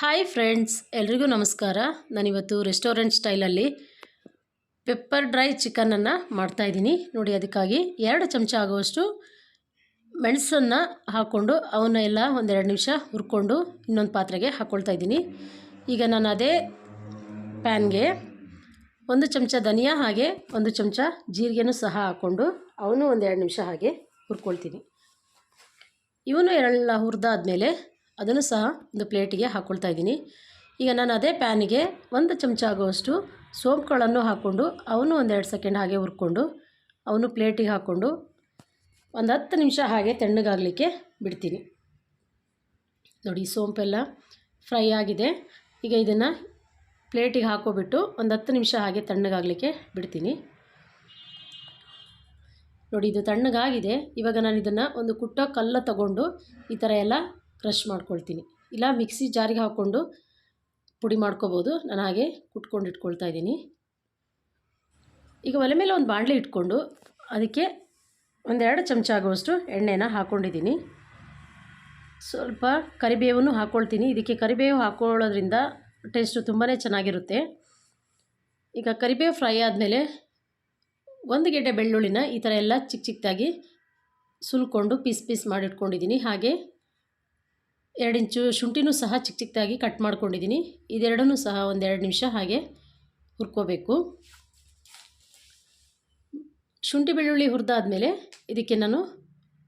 Hi friends, ಎಲ್ರಿಗೂ ನಮಸ್ಕಾರ. ನಾನಿವತ್ತು ರೆಸ್ಟೋರೆಂಟ್ ಸ್ಟೈಲಲ್ಲಿ ಪೆಪ್ಪರ್ ಡ್ರೈ ಚಿಕನನ್ನು ಮಾಡ್ತಾಯಿದ್ದೀನಿ ನೋಡಿ, ಅದಕ್ಕಾಗಿ ಎರಡು ಚಮಚ ಆಗುವಷ್ಟು ಮೆಣಸನ್ನು ಹಾಕ್ಕೊಂಡು ಅವನ್ನ ಎಲ್ಲ ಒಂದೆರಡು ನಿಮಿಷ ಹುರ್ಕೊಂಡು ಇನ್ನೊಂದು ಪಾತ್ರೆಗೆ ಹಾಕ್ಕೊಳ್ತಾ ಇದ್ದೀನಿ. ಈಗ ನಾನು ಅದೇ ಪ್ಯಾನ್ಗೆ ಒಂದು ಚಮಚ ಧನಿಯಾ ಹಾಗೆ ಒಂದು ಚಮಚ ಜೀರಿಗೆನೂ ಸಹ ಹಾಕ್ಕೊಂಡು ಅವನು ಒಂದೆರಡು ನಿಮಿಷ ಹಾಗೆ ಹುರ್ಕೊಳ್ತೀನಿ. ಇವನು ಎರಡೆಲ್ಲ ಹುರಿದಾದ್ಮೇಲೆ ಅದನ್ನು ಸಹ ಒಂದು ಪ್ಲೇಟಿಗೆ ಹಾಕ್ಕೊಳ್ತಾ ಇದ್ದೀನಿ. ಈಗ ನಾನು ಅದೇ ಪ್ಯಾನಿಗೆ ಒಂದು ಚಮಚ ಆಗುವಷ್ಟು ಸೋಂಪುಗಳನ್ನು ಹಾಕ್ಕೊಂಡು ಅವನು ಒಂದೆರಡು ಸೆಕೆಂಡ್ ಹಾಗೆ ಹುರ್ಕೊಂಡು ಅವನು ಪ್ಲೇಟಿಗೆ ಹಾಕ್ಕೊಂಡು ಒಂದು ಹತ್ತು ನಿಮಿಷ ಹಾಗೆ ತಣ್ಣಗಾಗಲಿಕ್ಕೆ ಬಿಡ್ತೀನಿ. ನೋಡಿ ಸೋಂಪೆಲ್ಲ ಫ್ರೈ ಆಗಿದೆ. ಈಗ ಇದನ್ನು ಪ್ಲೇಟಿಗೆ ಹಾಕೋಬಿಟ್ಟು ಒಂದು ಹತ್ತು ನಿಮಿಷ ಹಾಗೆ ತಣ್ಣಗಾಗಲಿಕ್ಕೆ ಬಿಡ್ತೀನಿ. ನೋಡಿ, ಇದು ತಣ್ಣಗಾಗಿದೆ. ಇವಾಗ ನಾನು ಇದನ್ನು ಒಂದು ಕುಟ್ಟ ಕಲ್ಲ ತಗೊಂಡು ಈ ಥರ ಎಲ್ಲ ಕ್ರಷ್ ಮಾಡ್ಕೊಳ್ತೀನಿ. ಇಲ್ಲ, ಮಿಕ್ಸಿ ಜಾರಿಗೆ ಹಾಕ್ಕೊಂಡು ಪುಡಿ ಮಾಡ್ಕೋಬೋದು. ನಾನು ಹಾಗೆ ಕುಟ್ಕೊಂಡು ಇಟ್ಕೊಳ್ತಾ ಇದ್ದೀನಿ. ಈಗ ಒಲೆ ಮೇಲೆ ಒಂದು ಬಾಣಲೆ ಇಟ್ಕೊಂಡು ಅದಕ್ಕೆ ಒಂದೆರಡು ಚಮಚ ಆಗುವಷ್ಟು ಎಣ್ಣೆನ ಹಾಕ್ಕೊಂಡಿದ್ದೀನಿ ಸ್ವಲ್ಪ ಕರಿಬೇವನ್ನು ಹಾಕ್ಕೊಳ್ತೀನಿ ಇದಕ್ಕೆ ಕರಿಬೇವು ಹಾಕ್ಕೊಳ್ಳೋದ್ರಿಂದ ಟೇಸ್ಟು ತುಂಬಾ ಚೆನ್ನಾಗಿರುತ್ತೆ. ಈಗ ಕರಿಬೇವು ಫ್ರೈ ಆದಮೇಲೆ ಒಂದು ಗೆಡ್ಡೆ ಬೆಳ್ಳುಳ್ಳಿನ ಈ ಥರ ಎಲ್ಲ ಚಿಕ್ಕ ಚಿಕ್ಕದಾಗಿ ಸುಲ್ಕೊಂಡು ಪೀಸ್ ಪೀಸ್ ಮಾಡಿಟ್ಕೊಂಡಿದ್ದೀನಿ. ಹಾಗೆ ಎರಡು ಇಂಚು ಶುಂಠಿನೂ ಸಹ ಚಿಕ್ಕ ಚಿಕ್ಕದಾಗಿ ಕಟ್ ಮಾಡ್ಕೊಂಡಿದ್ದೀನಿ. ಇದೆರಡನ್ನೂ ಸಹ ಒಂದೆರಡು ನಿಮಿಷ ಹಾಗೆ ಹುರ್ಕೋಬೇಕು. ಶುಂಠಿ ಬೆಳ್ಳುಳ್ಳಿ ಹುರಿದಾದ್ಮೇಲೆ ಇದಕ್ಕೆ ನಾನು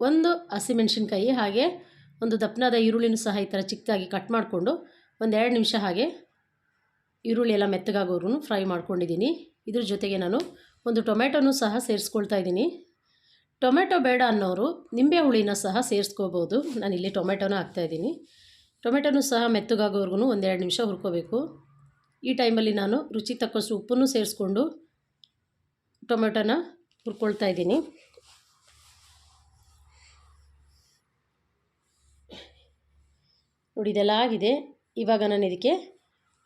ಒಂದು ಹಸಿಮೆಣ್ಸಿನ್ಕಾಯಿ ಹಾಗೆ ಒಂದು ದಪ್ಪನಾದ ಈರುಳ್ಳಿನೂ ಸಹ ಈ ಥರ ಚಿಕ್ಕದಾಗಿ ಕಟ್ ಮಾಡಿಕೊಂಡು ಒಂದೆರಡು ನಿಮಿಷ ಹಾಗೆ ಈರುಳ್ಳಿ ಎಲ್ಲ ಮೆತ್ತಗಾಗೋರು ಫ್ರೈ ಮಾಡ್ಕೊಂಡಿದ್ದೀನಿ. ಇದ್ರ ಜೊತೆಗೆ ನಾನು ಒಂದು ಟೊಮೆಟೊನೂ ಸಹ ಸೇರಿಸ್ಕೊಳ್ತಾ ಇದ್ದೀನಿ. ಟೊಮೆಟೊ ಬೇಡ ಅನ್ನೋರು ನಿಂಬೆ ಹುಳಿನ ಸಹ ಸೇರಿಸ್ಕೋಬೋದು. ಇಲ್ಲಿ ಟೊಮೆಟೊನ ಹಾಕ್ತಾಯಿದ್ದೀನಿ ಟೊಮೆಟೊನೂ ಸಹ ಮೆತ್ತಗಾಗೋವರೆಗೂ ಒಂದೆರಡು ನಿಮಿಷ ಹುರ್ಕೋಬೇಕು. ಈ ಟೈಮಲ್ಲಿ ನಾನು ರುಚಿ ತಕ್ಕಷ್ಟು ಉಪ್ಪನ್ನು ಸೇರಿಸ್ಕೊಂಡು ಟೊಮೆಟೊನ ಹುರ್ಕೊಳ್ತಾ ಇದ್ದೀನಿ. ನೋಡಿ, ಇದೆಲ್ಲ ಆಗಿದೆ. ಇವಾಗ ನಾನು ಇದಕ್ಕೆ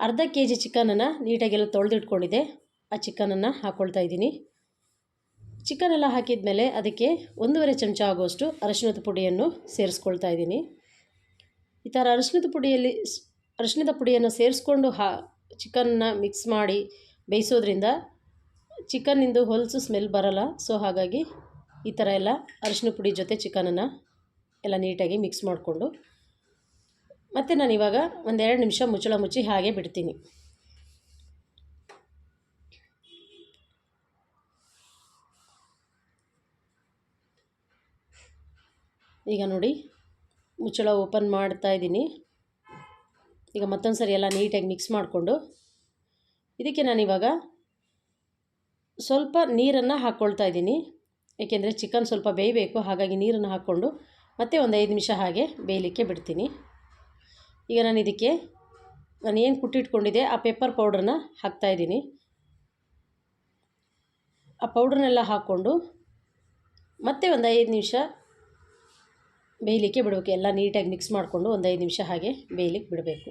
ಅರ್ಧ ಕೆ ಜಿ ಚಿಕನನ್ನು ನೀಟಾಗೆಲ್ಲ ತೊಳೆದಿಟ್ಕೊಂಡಿದ್ದೆ. ಆ ಚಿಕನನ್ನು ಹಾಕ್ಕೊಳ್ತಾ ಇದ್ದೀನಿ. ಚಿಕನ್ ಎಲ್ಲ ಹಾಕಿದ ಮೇಲೆ ಅದಕ್ಕೆ ಒಂದೂವರೆ ಚಮಚ ಆಗುವಷ್ಟು ಅರಶಿನದ ಪುಡಿಯನ್ನು ಸೇರಿಸ್ಕೊಳ್ತಾ ಇದ್ದೀನಿ. ಈ ಥರ ಅರಶಿನದ ಪುಡಿಯಲ್ಲಿ ಅರಶಿನದ ಪುಡಿಯನ್ನು ಸೇರಿಸ್ಕೊಂಡು ಹಾ ಚಿಕನ್ನ ಮಿಕ್ಸ್ ಮಾಡಿ ಬೇಯಿಸೋದ್ರಿಂದ ಚಿಕನ್ನಿಂದು ಹೊಲಸು ಸ್ಮೆಲ್ ಬರಲ್ಲ. ಸೊ ಹಾಗಾಗಿ ಈ ಥರ ಎಲ್ಲ ಅರಶಿನ ಪುಡಿ ಜೊತೆ ಚಿಕನನ್ನು ಎಲ್ಲ ನೀಟಾಗಿ ಮಿಕ್ಸ್ ಮಾಡಿಕೊಂಡು ಮತ್ತು ನಾನು ಇವಾಗ ಒಂದೆರಡು ನಿಮಿಷ ಮುಚ್ಚಳ ಮುಚ್ಚಿ ಹಾಗೆ ಬಿಡ್ತೀನಿ. ಈಗ ನೋಡಿ, ಮುಚ್ಚಳ ಓಪನ್ ಮಾಡ್ತಾ ಇದ್ದೀನಿ. ಈಗ ಮತ್ತೊಂದು ಸರಿ ಎಲ್ಲ ನೀಟಾಗಿ ಮಿಕ್ಸ್ ಮಾಡಿಕೊಂಡು, ಇದಕ್ಕೆ ನಾನಿವಾಗ ಸ್ವಲ್ಪ ನೀರನ್ನು ಹಾಕ್ಕೊಳ್ತಾ ಇದ್ದೀನಿ. ಏಕೆಂದರೆ ಚಿಕನ್ ಸ್ವಲ್ಪ ಬೇಯಬೇಕು, ಹಾಗಾಗಿ ನೀರನ್ನು ಹಾಕ್ಕೊಂಡು ಮತ್ತೆ ಒಂದು ಐದು ನಿಮಿಷ ಹಾಗೆ ಬೇಯಲಿಕ್ಕೆ ಬಿಡ್ತೀನಿ. ಈಗ ನಾನು ಇದಕ್ಕೆ, ನಾನು ಏನು ಕುಟ್ಟಿಟ್ಕೊಂಡಿದ್ದೆ, ಆ ಪೆಪ್ಪರ್ ಪೌಡ್ರನ್ನ ಹಾಕ್ತಾಯಿದ್ದೀನಿ ಆ ಪೌಡ್ರನ್ನೆಲ್ಲ ಹಾಕ್ಕೊಂಡು ಮತ್ತೆ ಒಂದು ಐದು ನಿಮಿಷ ಬೇಯಲಿಕ್ಕೆ ಬಿಡಬೇಕು. ಎಲ್ಲ ನೀಟಾಗಿ ಮಿಕ್ಸ್ ಮಾಡಿಕೊಂಡು ಒಂದು ಐದು ನಿಮಿಷ ಹಾಗೆ ಬೇಯಲಿಕ್ಕೆ ಬಿಡಬೇಕು.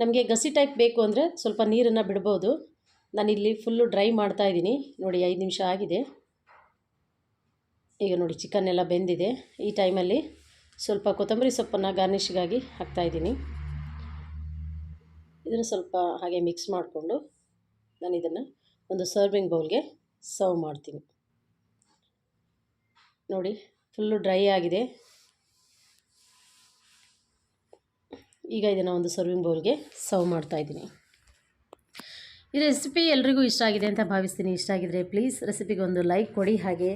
ನಮಗೆ ಗಸಿ ಟೈಪ್ ಬೇಕು ಅಂದರೆ ಸ್ವಲ್ಪ ನೀರನ್ನು ಬಿಡ್ಬೋದು. ನಾನಿಲ್ಲಿ ಫುಲ್ಲು ಡ್ರೈ ಮಾಡ್ತಾ ಇದ್ದೀನಿ. ನೋಡಿ, ಐದು ನಿಮಿಷ ಆಗಿದೆ. ಈಗ ನೋಡಿ ಚಿಕನ್ ಎಲ್ಲ ಬೆಂದಿದೆ. ಈ ಟೈಮಲ್ಲಿ ಸ್ವಲ್ಪ ಕೊತ್ತಂಬರಿ ಸೊಪ್ಪನ್ನು ಗಾರ್ನಿಷ್ಗಾಗಿ ಹಾಕ್ತಾಯಿದ್ದೀನಿ ಇದನ್ನು ಸ್ವಲ್ಪ ಹಾಗೆ ಮಿಕ್ಸ್ ಮಾಡಿಕೊಂಡು ನಾನು ಇದನ್ನು ಒಂದು ಸರ್ವಿಂಗ್ ಬೌಲ್ಗೆ ಸರ್ವ್ ಮಾಡ್ತೀನಿ. ನೋಡಿ ಫುಲ್ಲು ಡ್ರೈ ಆಗಿದೆ. ಈಗ ಇದನ್ನು ಒಂದು ಸರ್ವಿಂಗ್ ಬೌಲ್ಗೆ ಸರ್ವ್ ಮಾಡ್ತಾಯಿದ್ದೀನಿ ಈ ರೆಸಿಪಿ ಎಲ್ರಿಗೂ ಇಷ್ಟ ಆಗಿದೆ ಅಂತ ಭಾವಿಸ್ತೀನಿ. ಇಷ್ಟ ಆಗಿದರೆ ಪ್ಲೀಸ್ ರೆಸಿಪಿಗೆ ಒಂದು ಲೈಕ್ ಕೊಡಿ, ಹಾಗೆ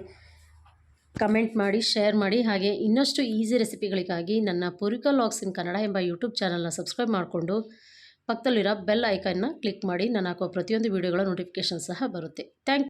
ಕಮೆಂಟ್ ಮಾಡಿ ಶೇರ್ ಮಾಡಿ, ಹಾಗೆ ಇನ್ನಷ್ಟು ಈಸಿ ರೆಸಿಪಿಗಳಿಗಾಗಿ ನನ್ನ ಪೂರಿಕಾ ಲಾಗ್ಸ್ ಇನ್ ಕನ್ನಡ ಎಂಬ ಯೂಟ್ಯೂಬ್ ಚಾನಲ್ನ ಸಬ್ಸ್ಕ್ರೈಬ್ ಮಾಡಿಕೊಂಡು ಪಕ್ಕದಲ್ಲಿರೋ ಬೆಲ್ ಐಕನ್ನ ಕ್ಲಿಕ್ ಮಾಡಿ. ನಾನು ಹಾಕೋ ಪ್ರತಿಯೊಂದು ವೀಡಿಯೋಗಳ ನೋಟಿಫಿಕೇಷನ್ ಸಹ ಬರುತ್ತೆ. ಥ್ಯಾಂಕ್